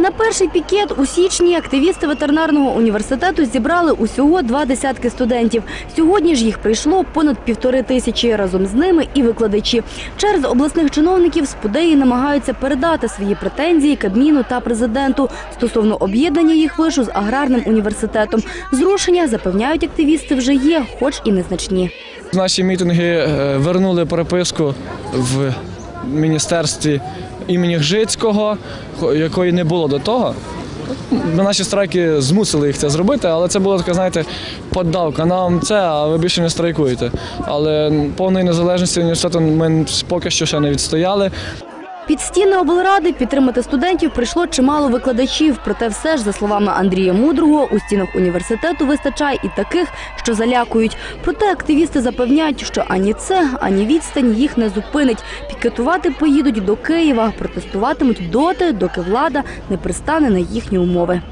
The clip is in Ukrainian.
На перший пікет у січні активісти ветеринарного університету зібрали усього два десятки студентів. Сьогодні ж їх прийшло понад півтори тисячі. Разом з ними і викладачі. Через обласних чиновників спудеї намагаються передати свої претензії Кабміну та президенту стосовно об'єднання їх вишу з аграрним університетом. Зрушення запевняють активісти вже є, хоч і незначні. Наші мітинги е, вернули переписку в міністерстві імені Гжицького, якої не було до того. Наші страйки змусили їх це зробити, але це була така, знаєте, поддавка. Нам це, а ви більше не страйкуєте. Але повної незалежності університету ми поки що ще не відстояли. Під стіни облради підтримати студентів прийшло чимало викладачів. Проте все ж, за словами Андрія Мудрого, у стінах університету вистачає і таких, що залякують. Проте активісти запевняють, що ані це, ані відстань їх не зупинить. Пікетувати поїдуть до Києва, протестуватимуть доти, доки влада не пристане на їхні умови.